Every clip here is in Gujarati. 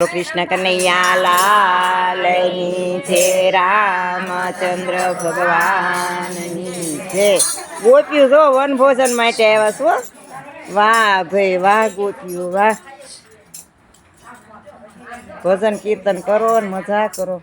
કૃષ્ણ કનૈયા લાલની છે રામચંદ્ર ભગવાનની છે ગોપ્યું જો વનભોજન માટે આવ્યા છો? વાહ ભાઈ, વાહ ગોપ્યું, વાહ. ભજન કીર્તન કરો ને મજા કરો.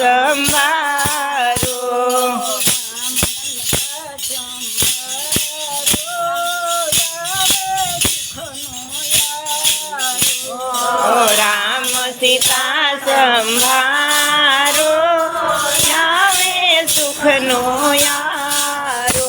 ઓ રામ સીતા સંભારો આવે સુખનો યારો.